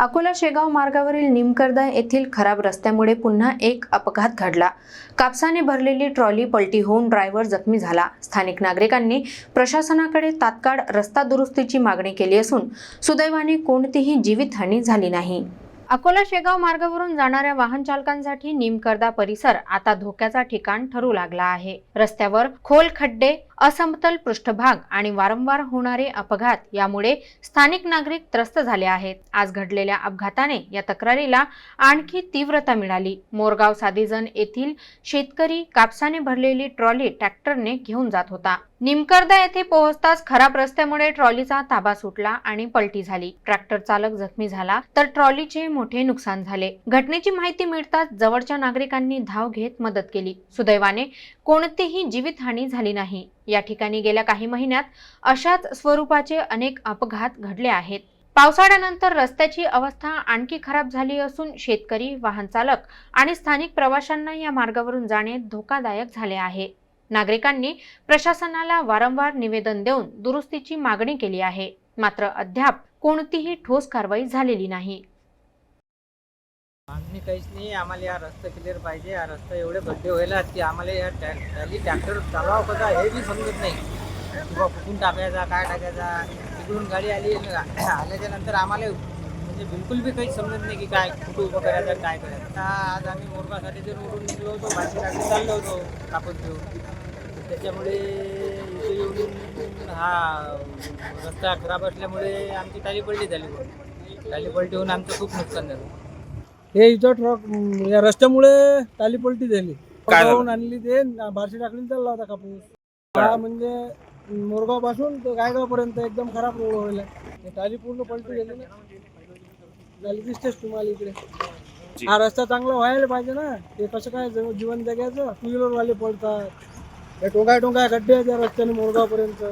अकोला शेगाव मार्गावरील निमकर्दा येथील खराब रस्त्यामुळे पुन्हा एक अपघात घडला. कापसाने भरलेली ट्रॉली पलटी होऊन ड्रायव्हर जखमी झाला. स्थानिक नागरिकांनी प्रशासनाकडे तात्काळ रस्ता दुरुस्तीची मागणी केली असून सुदैवाने कोणतीही जीवितहानी झाली नाही. अकोला शेगाव मार्गावरून जाणाऱ्या वाहन चालकांसाठी निमकर्दा परिसर आता धोक्याचा ठिकाण ठरू लागला आहे. रस्त्यावर खोल खड्डे असमतल पृष्ठभाग आणि वारंवार होणारे अपघात यामुळे स्थानिक नागरिक त्रस्त झाले आहेत. आज घडलेल्या अपघाताने या तक्रारीला आणखी तीव्रता मिळाली. मोरगाव साधेजण येथील शेतकरी कापसाने भरलेली ट्रॉली ट्रॅक्टरने घेऊन जात होता. निमकर्दा येथे पोहोचताच खराब रस्त्यामुळे ट्रॉलीचा ताबा सुटला आणि पलटी झाली. ट्रॅक्टर चालक जखमी झाला तर ट्रॉलीचे मोठे नुकसान झाले. घटनेची माहिती मिळताच जवळच्या नागरिकांनी धाव घेत मदत केली. सुदैवाने कोणतीही जीवितहानी झाली नाही. या ठिकाणी गेल्या काही महिन्यात अशाच स्वरूपाचे अनेक अपघात घडले आहेत. पावसाळ्यानंतर रस्त्याची अवस्था आणखी खराब झाली असून शेतकरी वाहन चालक आणि स्थानिक प्रवाशांना या मार्गावरून जाणे धोकादायक झाले आहे. नागरिकांनी प्रशासनाला वारंवार निवेदन देऊन दुरुस्तीची मागणी केली आहे. मात्र अद्याप कोणतीही ठोस कारवाई झालेली नाही. मागणी काहीच नाही आम्हाला या रस्ता क्लिअर पाहिजे हा रस्ता एवढे गड्डे व्हायला की आम्हाला या ट्रॅली ट्रॅक्टर चालवावं कसा हे बी समजत नाही. किंवा कुठून टाकायचा काय टाकायचा तिकडून गाडी आली आल्याच्यानंतर आम्हाला म्हणजे बिलकुल बी काही समजत नाही की काय कुठं उभं करायचं काय करायचं. आता आज आम्ही मोरगासाठी जर उडून निघलो होतो भाजी टाकून चाललो होतो कापूस घेऊन. त्याच्यामुळे इथे येऊन हा रस्ता खराब असल्यामुळे आमची टाली पलटी झाली. टाली पलटी होऊन आमचं खूप नुकसान झालं. हे इथं ट्रक या रस्त्यामुळे टाली पलटी झाली. काय झालं? जाऊन आणली ते बारशी टाकली चालला होता कापूस. हा म्हणजे मोरगावपासून ते गायगाव पर्यंत एकदम खराब रोड व्हायला. टाली पूर्ण पलटी झाली ना. झाली दिसतेच तुम्हाला इकडे. हा रस्ता चांगला व्हायला पाहिजे ना. ते कसं काय जग- जीवन जगायचं टू व्हीलर वाले पडतात हे टोंगाय टोंगाय खड्डे आहेत या रस्त्याने मोरगाव पर्यंत